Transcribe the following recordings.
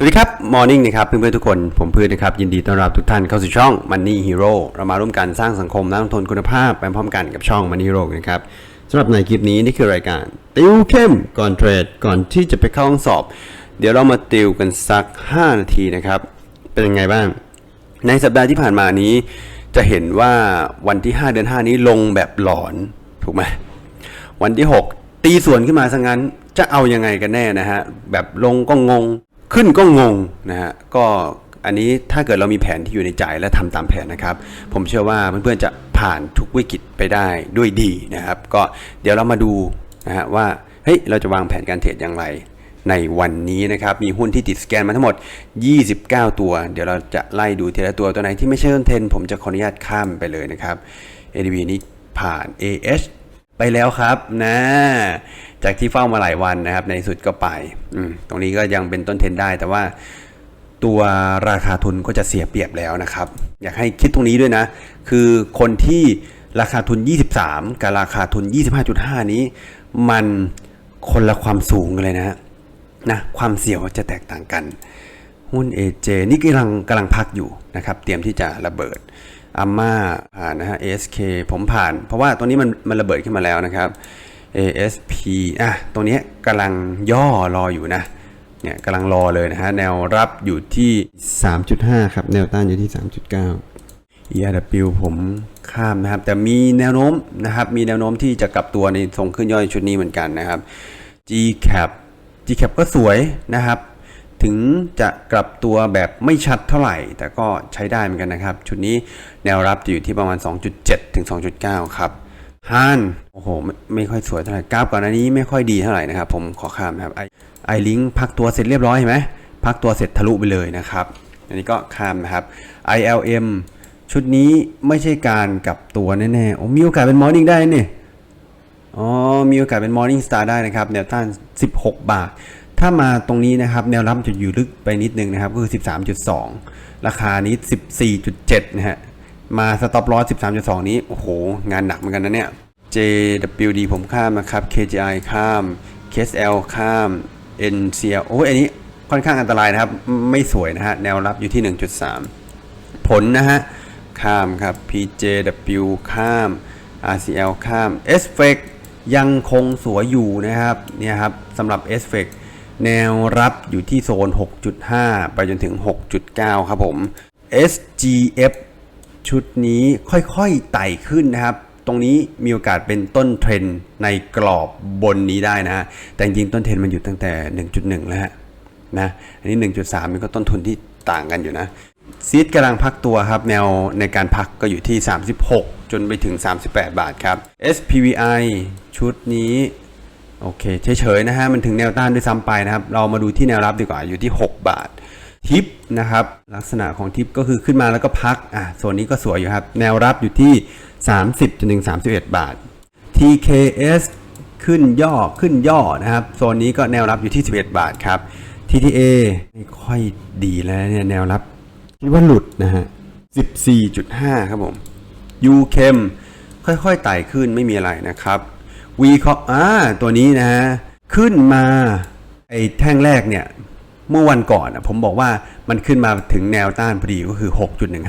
สวัสดีครับมอร์นิ่งนะครับเพื่อนๆทุกคน ผมพืชนะครับ ยินดีต้อนรับทุกท่านเข้าสู่ช่อง Money Hero เรามาร่วมกันสร้างสังคมนักลงทุนคุณภาพ ไปพร้อมกันกับช่อง Money Hero นะครับสำหรับในคลิปนี้นี่คือรายการ ติวเข้มก่อนเทรด ก่อนที่จะไปเข้าห้องสอบ เดี๋ยวเรามาติวกันสัก 5 นาทีนะครับ เป็นยังไงบ้าง ในสัปดาห์ที่ผ่านมานี้ จะเห็นว่าวันที่ 5 เดือน 5 นี้ลงแบบหลอนถูกไหมวันที่ 6 ตีส่วนขึ้นมาซะงั้นจะเอายังไงกันแน่นะฮะแบบลงก็งง ขึ้นก็งงนะฮะก็อันนี้ถ้าเกิดเรามีแผนที่อยู่ในใจและทำตามแผนนะครับ ผมเชื่อว่าเพื่อนๆจะผ่านทุกวิกฤตไปได้ด้วยดีนะครับ ก็เดี๋ยวเรามาดูนะฮะว่าเฮ้ยเราจะวางแผนการเทรดอย่างไร ในวันนี้นะครับ มีหุ้นที่ติดสแกนมาทั้งหมด 29 ตัว เดี๋ยวเราจะไล่ดูทีละตัวตัวไหนที่ไม่ใช่ต้นเทน ผมจะขออนุญาตข้ามไปเลยนะครับ ADB นี้ผ่าน AH ไปแล้วครับนะ จากที่เฝ้ามาหลายวันนะครับ ในที่สุดก็ไปตรงนี้ก็ยังเป็นต้นเทนได้ แต่ว่าตัวราคาทุนก็จะเสียเปรียบแล้วนะครับ อยากให้คิดตรงนี้ด้วยนะ คือคนที่ราคาทุน 23 กับราคาทุน 25.5 นี้ มันคนละความสูงกันเลยนะฮะนะความเสี่ยวจะแตกต่างกัน หุ้น AJ นี่กำลังกำลังพักอยู่นะครับ เตรียมที่จะระเบิดอาม่าผ่านนะฮะ ASK ผมผ่าน เพราะว่าตัวนี้มันมันระเบิดขึ้นมาแล้วนะครับ ASP อะตรงนี้กำลังย่อรออยู่นะเนี่ยกำลังรอเลยนะฮะแนวรับอยู่ที่ 3.5 ครับ แนวต้านอยู่ที่ 3.9 ERW ผมข้ามนะครับ แต่มีแนวโน้มนะครับ มีแนวโน้มที่จะกลับตัวในทรงขึ้นย่อยชุดนี้เหมือนกันนะครับ GCAP GCAP ก็สวยนะครับ ถึงจะกลับตัวแบบไม่ชัดเท่าไหร่ แต่ก็ใช้ได้เหมือนกันนะครับ ชุดนี้แนวรับจะอยู่ที่ประมาณ 2.7 ถึง 2.9 ครับ ฮันโอ้โหไม่ไม่ค่อยสวยเท่าไหร่กราฟก่อนอันนี้ไม่ค่อยดีเท่าไหร่นะครับผมขอข้ามนะครับไอไอลิงพักตัวเสร็จเรียบร้อยเห็นไหมพักตัวเสร็จทะลุไปเลยนะครับ อันนี้ก็ข้ามนะครับ ILM ชุดนี้ไม่ใช่การกลับตัวแน่ๆโอ้มีโอกาสเป็นมอร์นิ่งได้เนี่ยอ๋อมีโอกาสเป็น Morning Star ได้นะครับแนวต้าน 16 บาท ถ้ามาตรงนี้นะครับ แนวรับจะอยู่ลึกไปนิดนึงนะครับก็คือ 13.2 ราคานี้ 14.7 นะฮะ มาสต็อปลอส13.2 นี้ โอ้โห งานหนักเหมือนกันนะเนี่ย JWD ผมข้ามนะครับ KGI ข้าม KSL ข้าม NCL โอ้อันนี้ค่อนข้างอันตรายนะครับ ไม่สวยนะฮะ แนวรับอยู่ที่ 1.3 ผลนะฮะ ข้ามครับ PJW ข้าม RCL ข้าม s f e c ยังคงสวยอยู่นะครับ เนี่ยครับสำหรับ s f e c แนวรับอยู่ที่โซน 6.5 ไปจนถึง 6.9 ครับผม SGF ชุดนี้ค่อยๆไต่ขึ้นนะครับ ตรงนี้มีโอกาสเป็นต้นเทรนในกรอบบนนี้ได้นะฮะแต่จริงต้นเทรนมันอยู่ตั้งแต่ 1.1 แล้วฮะนะอันนี้ 1.3มันก็ต้นทุนที่ต่างกันอยู่นะซีดกำลังพักตัวครับ แนวในการพักก็อยู่ที่ 36 จนไปถึง 38 บาทครับ SPVI ชุดนี้โอเคเฉยๆนะฮะมันถึงแนวต้านด้วยซ้ำไปนะครับ เรามาดูที่แนวรับดีกว่าอยู่ที่ 6 บาท ทิปนะครับ ลักษณะของทิปก็คือขึ้นมาแล้วก็พักอะส่วนนี้ก็สวยอยู่ครับ แนวรับอยู่ที่ 30จนถึง31 บาท TKS ขึ้นย่อขึ้นย่อนะครับ โซนนี้ก็แนวรับอยู่ที่ 11 บาทครับ TTA ไม่ค่อยดีแล้วเนี่ยแนวรับคิดว่าหลุดนะฮะ 14.5 ครับผม u c h e m ค่อยๆไต่ขึ้นไม่มีอะไรนะครับ V อ่าตัวนี้นะฮะขึ้นมาไอ้แท่งแรกเนี่ย เมื่อวันก่อนผมบอกว่ามันขึ้นมาถึงแนวต้านพอดีก็คือ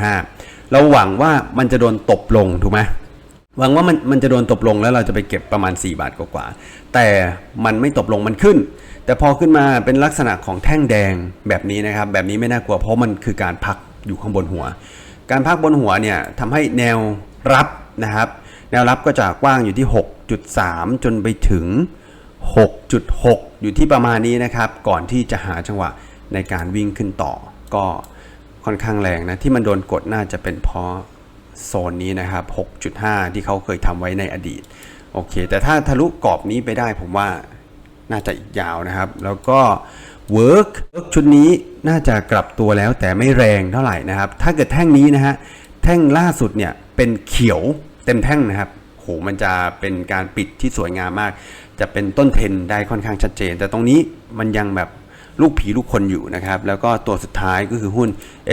6.15 เราหวังว่ามันจะโดนตบลงถูกไหมหวังว่ามันมันจะโดนตบลงแล้วเราจะไปเก็บประมาณ 4 บาทกว่าๆแต่มันไม่ตบลงมันขึ้น แต่พอขึ้นมาเป็นลักษณะของแท่งแดงแบบนี้นะครับ แบบนี้ไม่น่ากลัวเพราะมันคือการพักอยู่ข้างบนหัว การพักบนหัวเนี่ยทำให้แนวรับนะครับ แนวรับก็จะกว้างอยู่ที่ 6.3 จนไปถึง 6.6 อยู่ที่ประมาณนี้นะครับ ก่อนที่จะหาจังหวะในการวิ่งขึ้นต่อ ก็ค่อนข้างแรงนะ ที่มันโดนกดน่าจะเป็นเพราะโซนนี้นะครับ 6.5 ที่เขาเคยทำไว้ในอดีต โอเค แต่ถ้าทะลุกรอบนี้ไปได้ผมว่าน่าจะอีกยาวนะครับ แล้วก็ work work ชุดนี้น่าจะกลับตัวแล้วแต่ไม่แรงเท่าไหร่นะครับ ถ้าเกิดแท่งนี้นะฮะ แท่งล่าสุดเนี่ยเป็นเขียวเต็มแท่งนะครับ มันจะเป็นการปิดที่สวยงามมาก จะเป็นต้นเทนได้ค่อนข้างชัดเจน แต่ตรงนี้มันยังแบบลูกผีลูกคนอยู่นะครับ แล้วก็ตัวสุดท้ายก็คือหุ้น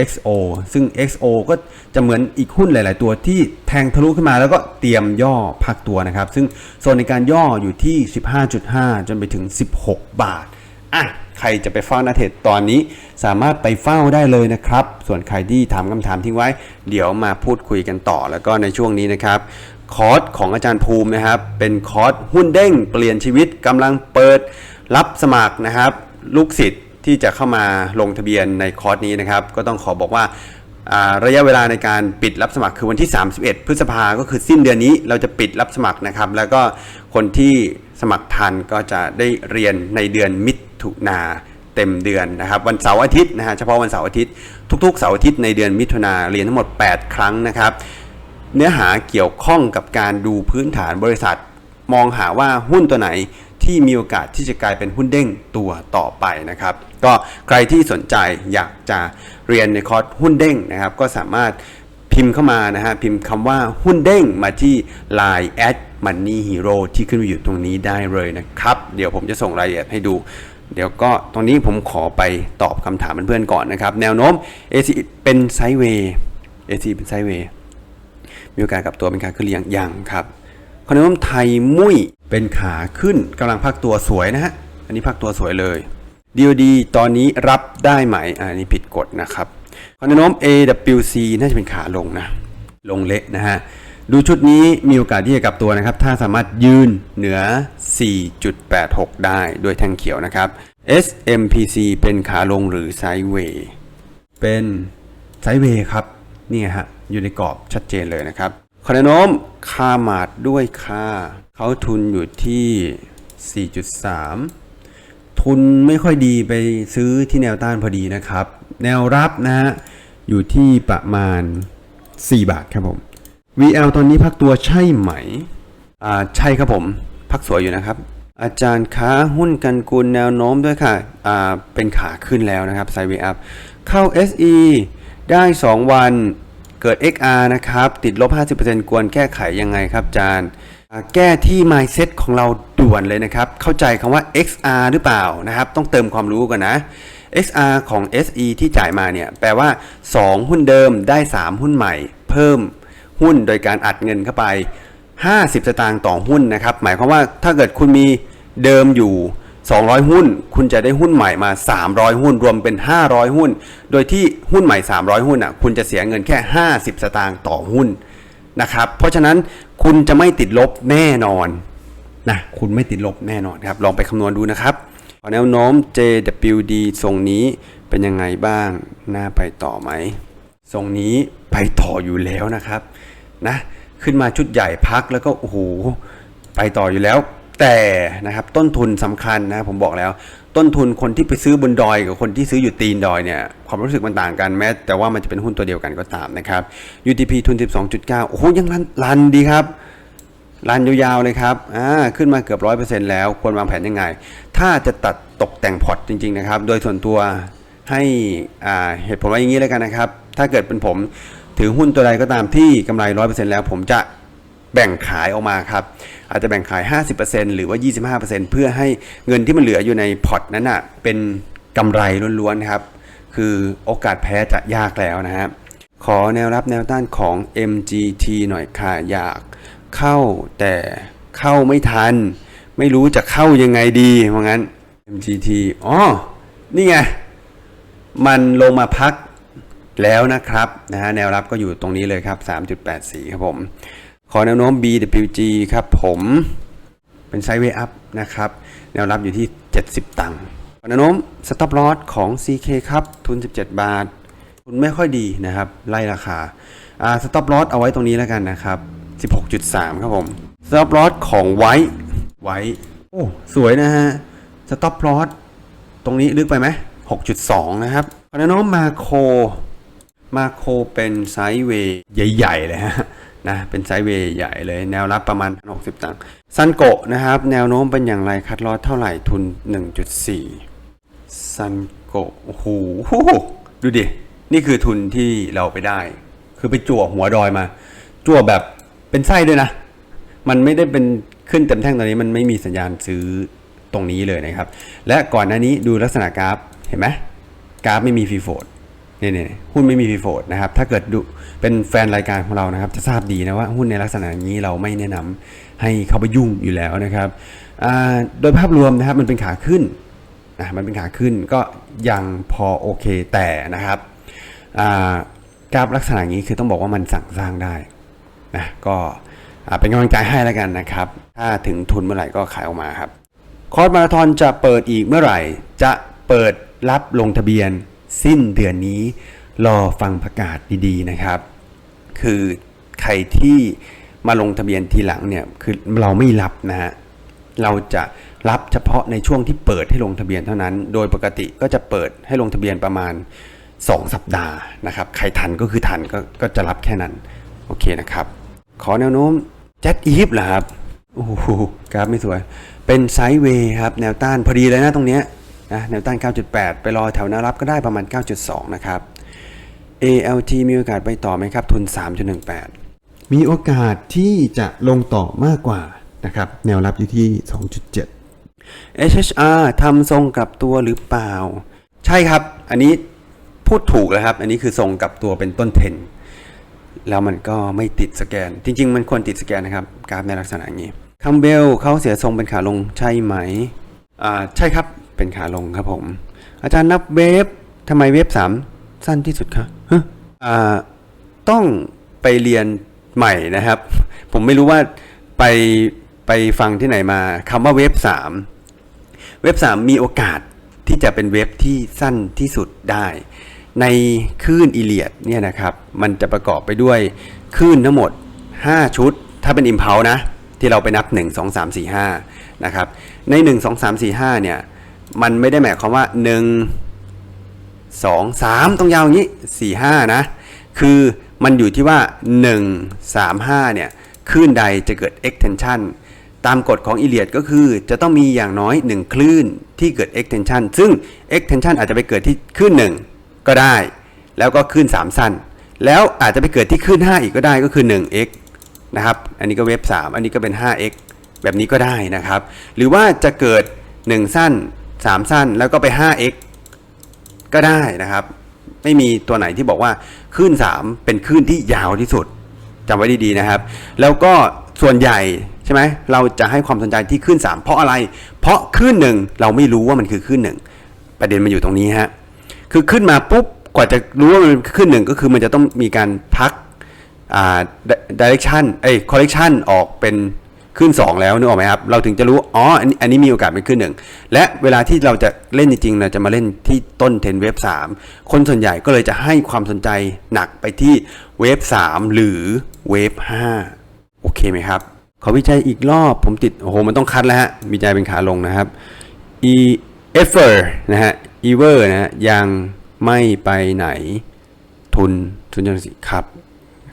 XO ซึ่ง XO ก็จะเหมือนอีกหุ้นหลาย ๆ ตัวที่แทงทะลุขึ้นมาแล้วก็เตรียมย่อพักตัวนะครับ ซึ่งโซนในการย่ออยู่ที่ 15.5 จนไปถึง 16 บาทอะใครจะไปเฝ้านาเทรดตอนนี้สามารถไปเฝ้าได้เลยนะครับ ส่วนใครที่ถามคำถามทิ้งไว้ เดี๋ยวมาพูดคุยกันต่อแล้วก็ในช่วงนี้นะครับ คอร์สของอาจารย์ภูมินะครับ เป็นคอร์สหุ้นเด้งเปลี่ยนชีวิตกำลังเปิดรับสมัครนะครับ ลูกศิษย์ที่จะเข้ามาลงทะเบียนในคอร์สนี้นะครับ ก็ต้องขอบอกว่าอ่าระยะเวลาในการปิดรับสมัครคือวันที่ 31 พฤษภาก็คือสิ้นเดือนนี้เราจะปิดรับสมัครนะครับ แล้วก็คนที่สมัครทันก็จะได้เรียนในเดือนมิถุนาเต็มเดือนนะครับ วันเสาร์อาทิตย์นะฮะเฉพาะวันเสาร์อาทิตย์ทุกๆเสาร์อาทิตย์ในเดือนมิถุนาเรียนทั้งหมด 8 ครั้งนะครับ เนื้อหาเกี่ยวข้องกับการดูพื้นฐานบริษัท มองหาว่าหุ้นตัวไหนที่มีโอกาสที่จะกลายเป็นหุ้นเด้งตัวต่อไปนะครับ ก็ใครที่สนใจอยากจะเรียนในคอร์สหุ้นเด้งนะครับ ก็สามารถพิมพ์เข้ามานะฮะพิมพ์คำว่าหุ้นเด้งมาที่ Line at Money Hero ที่ขึ้นอยู่ตรงนี้ได้เลยนะครับ เดี๋ยวผมจะส่งรายละเอียดให้ดู เดี๋ยวก็ตรงนี้ผมขอไปตอบคำถามเพื่อนๆก่อนนะครับ แนวโน้ม AC เป็นไซด์เวย์ AC เป็นไซด์เวย์ มีโอกาสกลับตัวเป็นขาขึ้นหรือยังยังครับคอนโดมไทยมุ้ยเป็นขาขึ้นกำลังพักตัวสวยนะฮะอันนี้พักตัวสวยเลย DOD ตอนนี้รับได้ไหมอันนี้ผิดกฎนะครับคอนโดม AWC น่าจะเป็นขาลงนะลงเละนะฮะดูชุดนี้มีโอกาสที่จะกลับตัวนะครับ ถ้าสามารถยืนเหนือ 4.86 ได้โดยแท่งเขียวนะครับ SMPC เป็นขาลงหรือไซด์เวย์เป็นไซด์เวย์ครับ นี่ฮะ อยู่ในกรอบชัดเจนเลยนะครับคอนนโนมค่ามาดด้วยค่าเขาทุนอยู่ที่ 4.3 ทุนไม่ค่อยดีไปซื้อที่แนวต้านพอดีนะครับ แนวรับนะฮะอยู่ที่ประมาณ 4 บาทครับผม VL ตอนนี้พักตัวใช่ไหม อ่าใช่ครับผม พักสวยอยู่นะครับ อาจารย์ค้าหุ้นกันกุลแนวโน้มด้วยค่ะ อ่าเป็นขาขึ้นแล้วนะครับไซเวอัพเข้า SE ได้ 2 วัน เกิด XR นะครับ ติดลบ 50%กวนแก้ไขยังไงครับอาจารย์ แก้ที่ mindset ของเราด่วนเลยนะครับ เข้าใจคำว่า XR หรือเปล่านะครับ ต้องเติมความรู้กันนะ XR ของ SE ที่จ่ายมาเนี่ย แปลว่า 2 หุ้นเดิมได้ 3 หุ้นใหม่ เพิ่มหุ้นโดยการอัดเงินเข้าไป 50 สตางค์ต่อหุ้นนะครับ หมายความว่าถ้าเกิดคุณมีเดิมอยู่ 200 หุ้น คุณจะได้หุ้นใหม่มา 300 หุ้น รวมเป็น 500 หุ้น โดยที่หุ้นใหม่ 300 หุ้นอะคุณจะเสียเงินแค่ 50 สตางค์ต่อหุ้นนะครับเพราะฉะนั้นคุณจะไม่ติดลบแน่นอนนะคุณไม่ติดลบแน่นอนครับลองไปคำนวณดูนะครับขอแนวโน้ม JWD ทรงนี้เป็นยังไงบ้างน่าไปต่อไหมทรงนี้ไปต่ออยู่แล้วนะครับนะขึ้นมาชุดใหญ่พักแล้วก็โอ้โหไปต่ออยู่แล้ว แต่นะครับต้นทุนสำคัญนะผมบอกแล้ว ต้นทุนคนที่ไปซื้อบนดอยกับคนที่ซื้ออยู่ตีนดอยเนี่ยความรู้สึกมันต่างกันแม้แต่ว่ามันจะเป็นหุ้นตัวเดียวกันก็ตามนะครับ UTP ทุน 12.9 โอ้โหยังรันรันดีครับรันยาวๆเลยครับอ่าขึ้นมาเกือบร้อยเปอร์เซ็นต์แล้วควรวางแผนยังไง ถ้าจะตัดตกแต่งพอร์ตจริงๆนะครับ โดยส่วนตัวให้อ่าเหตุผลว่าอย่างนี้แล้วกันนะครับ ถ้าเกิดเป็นผมถือหุ้นตัวใดก็ตามที่กำไรร้อยเปอร์เซ็นต์แล้ว ผมจะ แบ่งขายออกมาครับ อาจจะแบ่งขาย 50%หรือว่า 25%เพื่อให้เงินที่มันเหลืออยู่ในพอร์ตนั้นอะเป็นกำไรล้วนๆครับ คือโอกาสแพ้จะยากแล้วนะฮะขอแนวรับแนวต้านของ MGT หน่อยค่ะอยากเข้าแต่เข้าไม่ทัน ไม่รู้จะเข้ายังไงดีเพราะงั้น MGT อ๋อ นี่ไง มันลงมาพักแล้วนะครับนะฮะแนวรับก็อยู่ตรงนี้เลยครับ 3.84 ครับผม ขอแนวโน้ม BWG ครับผมเป็นไซด์เวย์อัพนะครับ แนวรับอยู่ที่ 70 ตังค์แนวโน้ม stop loss ของ CK ครับ ทุน 17 บาท ทุนไม่ค่อยดีนะครับ ไล่ราคาอ่า stop loss เอาไว้ตรงนี้แล้วกันนะครับ 16.3 ครับผม stop loss ของไว้ไว้โอ้ สวยนะฮะ stop loss ตรงนี้ลึกไปไหม 6.2 นะครับแนวโน้มมาโคมาโคเป็นไซด์เวย์ใหญ่ ๆ เลยฮะ นะเป็นไซด์เวย์ใหญ่เลยแนวรับประมาณ 60 ตังค์ซันโกะนะครับ แนวโน้มเป็นอย่างไรคัดลอสเท่าไหร่ทุน 1.4ซันโกะโอ้โหดูดิ นี่คือทุนที่เราไปได้ คือไปจั่วหัวดอยมา จั่วแบบเป็นไส้ด้วยนะ มันไม่ได้เป็นขึ้นเต็มแท่งตอนนี้มันไม่มีสัญญาณซื้อตรงนี้เลยนะครับ และก่อนหน้านี้ดูลักษณะกราฟเห็นไหมกราฟไม่มีฟีโฟด นี่นี่หุ้นไม่มีฟรีโฟดนะครับ ถ้าเกิดดูเป็นแฟนรายการของเรานะครับ จะทราบดีนะว่าหุ้นในลักษณะนี้เราไม่แนะนำให้เข้าไปยุ่งอยู่แล้วนะครับโดยภาพรวมนะครับมันเป็นขาขึ้นนะมันเป็นขาขึ้นก็ยังพอโอเคแต่นะครับกราฟลักษณะนี้คือต้องบอกว่ามันสั่งสร้างได้นะก็เป็นกำลังใจให้แล้วกันนะครับ ถ้าถึงทุนเมื่อไหร่ก็ขายออกมาครับ คอร์สมาราธอนจะเปิดอีกเมื่อไหร่ จะเปิดรับลงทะเบียน สิ้นเดือนนี้ รอฟังประกาศดีๆนะครับ คือใครที่มาลงทะเบียนทีหลังเนี่ยคือเราไม่รับนะฮะเราจะรับเฉพาะในช่วงที่เปิดให้ลงทะเบียนเท่านั้น โดยปกติก็จะเปิดให้ลงทะเบียนประมาณ 2 สัปดาห์นะครับใครทันก็คือทันก็ก็จะรับแค่นั้นโอเคนะครับ ขอแนวโน้มแจ็คอีฟเหรอครับโอ้โหกราฟไม่สวย เป็นไซด์เวย์ครับ แนวต้านพอดีเลยนะตรงเนี้ย นะแนวต้าน 9.8 ไปรอแถวแนวรับก็ได้ประมาณ 9.2 นะครับ ALT มีโอกาสไปต่อไหมครับ ทุน 3.18 มีโอกาสที่จะลงต่อมากกว่านะครับแนวรับอยู่ที่ 2.7 HHR ทำทรงกลับตัวหรือเปล่า ใช่ครับ อันนี้พูดถูกแล้วครับ อันนี้คือทรงกลับตัวเป็นต้นเทรนด์แล้วมันก็ไม่ติดสแกน จริง ๆ มันควรติดสแกนนะครับ กราฟในลักษณะอย่างนี้คัมเบลเขาเสียทรงเป็นขาลงใช่ไหมอ่าใช่ครับ เป็นขาลงครับผม อาจารย์นับเวฟทำไมเวฟสามสั้นที่สุดคะฮะต้องไปเรียนใหม่นะครับ ผมไม่รู้ว่าไปไปฟังที่ไหนมาคำว่าเว็บสามเว็บสามมีโอกาสที่จะเป็นเว็บที่สั้นที่สุดได้ ในคลื่นอีเลียดเนี่ยนะครับ มันจะประกอบไปด้วยคลื่นทั้งหมด 5 ชุด ถ้าเป็นอิมเพลนะ ที่เราไปนับ 1 2 3 4 5นะครับใน 1 2 3 4 5เนี่ย มันไม่ได้หมายความว่า1สองสามต้องยาวอย่างนี้สี่ห้านะ คือมันอยู่ที่ว่า 1 3 5 เนี่ยคลื่นใดจะเกิด extension ตามกฎของอีเลียดก็คือจะต้องมีอย่างน้อย 1 คลื่นที่เกิด extension ซึ่ง extension อาจจะไปเกิดที่คลื่น 1 ก็ได้ แล้วก็คลื่น 3 สั้น แล้วอาจจะไปเกิดที่คลื่น 5 อีกก็ได้ก็คือ 1x นะครับ อันนี้ก็เว็บ 3 อันนี้ก็เป็น 5x แบบนี้ก็ได้นะครับ หรือว่าจะเกิด 1 สั้น 3 สั้นแล้วก็ไป 5x ก็ได้นะครับ ไม่มีตัวไหนที่บอกว่าคลื่น 3 เป็นคลื่นที่ยาวที่สุดจำไว้ดีๆนะครับ แล้วก็ส่วนใหญ่ใช่ไหมเราจะให้ความสนใจที่คลื่น 3 เพราะอะไร เพราะคลื่นหนึ่งเราไม่รู้ว่ามันคือคลื่นหนึ่งประเด็นมันอยู่ตรงนี้ฮะคือขึ้นมาปุ๊บกว่าจะรู้ว่ามันคลื่นหนึ่งก็คือมันจะต้องมีการพักอ่า direction เอ้ย correction ออกเป็น ขึ้น 2 แล้วนึกออกไหมครับ เราถึงจะรู้ อ๋ออันนี้อันนี้มีโอกาสเป็นขึ้นหนึ่ง และเวลาที่เราจะเล่นจริงๆเราจะมาเล่นที่ต้นเทรนเวฟ3คนส่วนใหญ่ก็เลยจะให้ความสนใจหนักไปที่เวฟ3หรือเวฟ5โอเคไหมครับ ขอวิจัยอีกรอบ ผมติด โอ้โห มันต้องคัดแล้วฮะ วิจัยเป็นขาลงนะครับ e e f e r นะฮะ e v e r นะฮะ ยังไม่ไปไหน ทุน ทุนยังสิครับ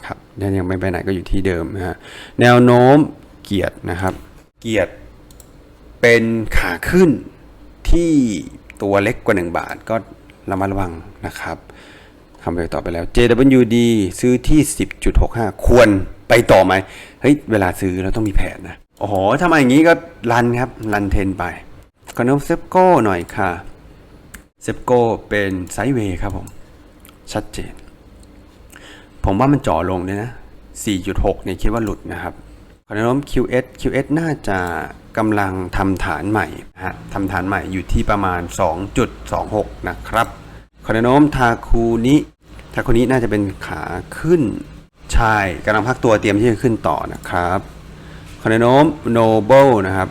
ครับยังไม่ไปไหนก็อยู่ที่เดิมนะฮะ แนวโน้ม เกียรตินะครับ เกียรติเป็นขาขึ้นที่ตัวเล็กกว่า 1 บาทก็ระมัดระวังนะครับคำไปต่อไปแล้ว JWD ซื้อที่ 10.65 ควรไปต่อไหมเฮ้ยเวลาซื้อเราต้องมีแผนนะโอ้โหถ้ามอย่างนี้ก็รันครับ รันเทนไปขอนมเซฟโก้หน่อยค่ะเซฟโก้เป็นไซด์เวย์ครับผม ชัดเจน ผมว่ามันจ่อลงเลยนะ 4.6เนี่ยคิดว่าหลุดนะครับ ขอแนวโน้ม QS QS น่าจะกำลังทำฐานใหม่ฮะทำฐานใหม่อยู่ที่ประมาณ 2.26 นะครับขอแนวโน้มทาคูนิทาคูนิน่าจะเป็นขาขึ้นใช่กำลังพักตัวเตรียมที่จะขึ้นต่อนะครับขอแนวโน้ม Noble นะครับ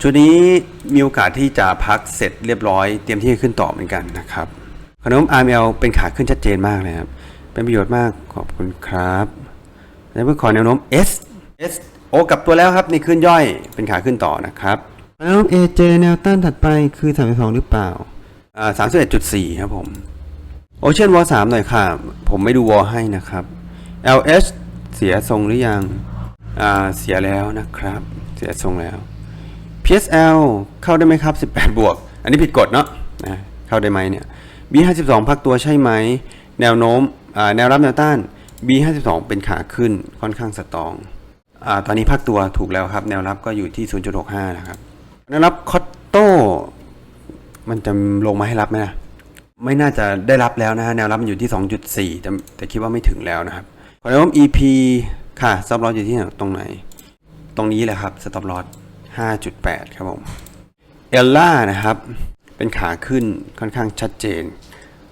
ชุดนี้มีโอกาสที่จะพักเสร็จเรียบร้อยเตรียมที่จะขึ้นต่อเหมือนกันนะครับขนม RML เป็นขาขึ้นชัดเจนมากเลยครับ เป็นประโยชน์มากขอบคุณครับ แล้วเพื่อขอแนวโน้ม S S โอ้กลับตัวแล้วครับนี่ขึ้นย่อยเป็นขาขึ้นต่อนะครับแนวโน้ม AJ แนวต้านถัดไปคือ32หรือเปล่าอ่า31.4ครับผมโอเชียนวอล3หน่อยค่ะ ผมไม่ดูวอลให้นะครับ LH เสียทรงหรือยังอ่าเสียแล้วนะครับ เสียทรงแล้ว PSL เข้าได้ไหมครับ 18 บวก อันนี้ผิดกฎเนาะนะเข้าได้ไหมเนี่ย B52 พักตัวใช่ไหม แนวโน้มอ่าแนวรับแนวต้าน B52 เป็นขาขึ้นค่อนข้างสตรอง อตอนนี้พักตัวถูกแล้วครับ แนวรับก็อยู่ที่ 0.65 นะครับแนวรับคอตโต้มันจะลงมาให้รับไหมนะไม่น่าจะได้รับแล้วนะฮะแนวรับมันอยู่ที่ 2.4 แต่แต่คิดว่าไม่ถึงแล้วนะครับขอแนวโน้ม EP ค่ะซับลอสอยู่ที่ไหนตรงไหน ตรงนี้แหละครับสต็อปลอส5.8 ครับผมเอลล่านะครับ เป็นขาขึ้นค่อนข้างชัดเจน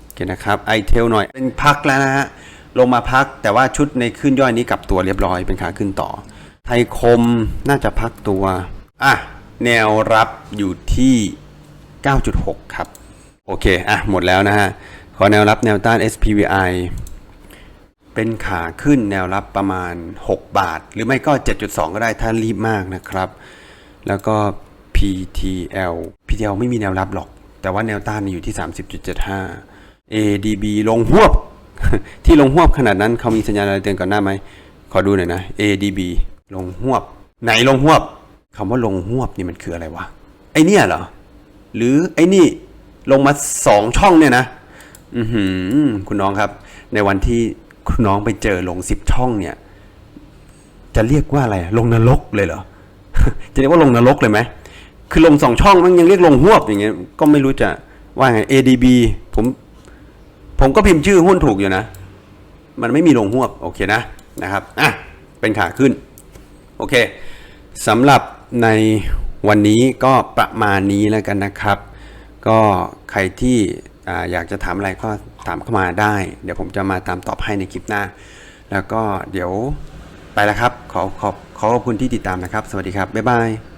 โอเคนะครับไอเทลหน่อยเป็นพักแล้วนะฮะลงมาพักแต่ว่าชุดในขึ้นย่อยนี้กลับตัวเรียบร้อยเป็นขาขึ้นต่อ ไทยคมน่าจะพักตัว อะ แนวรับอยู่ที่ 9.6 ครับ โอเค อะ หมดแล้วนะฮะ ขอแนวรับแนวต้าน SPVI เป็นขาขึ้นแนวรับประมาณ 6 บาท หรือไม่ก็ 7.2 ก็ได้ถ้ารีบมากนะครับ แล้วก็ PTL PTL ไม่มีแนวรับหรอก แต่ว่าแนวต้านอยู่ที่ 30.75 ADB ลงหวบ ที่ลงหวบขนาดนั้นเขามีสัญญาณอะไรเตือนก่อนหน้าไหม ขอดูหน่อยนะ ADB ลงหวบ ไหนลงหวบคำว่าลงหวบนี่มันคืออะไรวะไอเนี่ยเหรอหรือไอนี่ลงมาสองช่องเนี่ยนะ อือหือคุณน้องครับ ในวันที่คุณน้องไปเจอลงสิบช่องเนี่ย จะเรียกว่าอะไรลงนรกเลยเหรอจะเรียกว่าลงนรกเลยไหมคือลงสองช่องมันยังเรียกลงหวบอย่างเงี้ยก็ไม่รู้จะว่าไง ADB ผมผมก็พิมพ์ชื่อหุ้นถูกอยู่นะ มันไม่มีลงหวบ โอเคนะนะครับ อะ เป็นขาขึ้น โอเคสำหรับในวันนี้ก็ประมาณนี้แล้วกันนะครับ ก็ใครที่ออยากจะถามอะไรก็ถามเข้ามาได้ เดี๋ยวผมจะมาตามตอบให้ในคลิปหน้า แล้วก็เดี๋ยวไปแล้วครับ ขอขอบขอขอบคุณที่ติดตามนะครับ สวัสดีครับ บ๊ายบาย